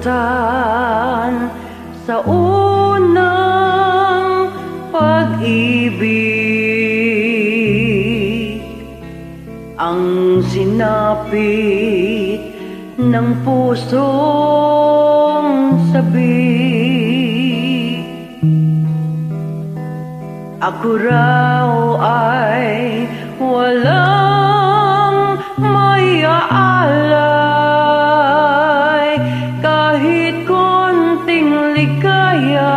Kalungkutan sa unang pag-ibig Ang sinapit ng pusong sabik Ako raw ay walang maiaalay. Kahit konting ligaya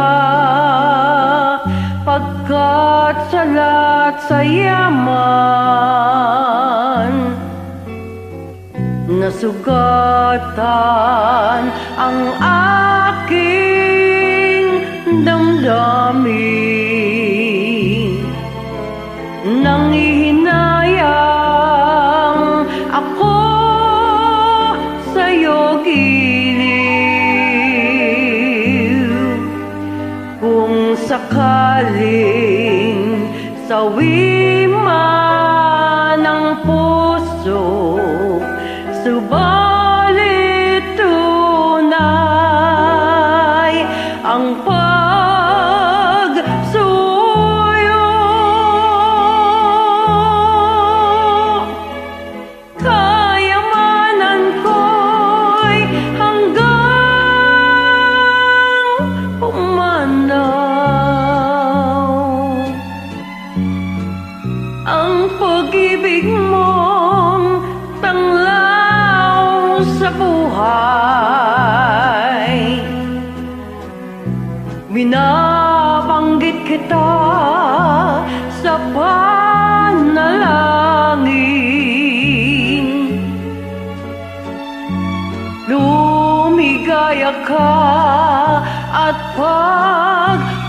Pagkat salat sa yaman Nasugatan ang aking damdamin. Nangihinayang ako sa'yo giliw Kung sakaling sawi man buhay. Binabanggit kita sa panalangin. Lumigaya ka at pagpalain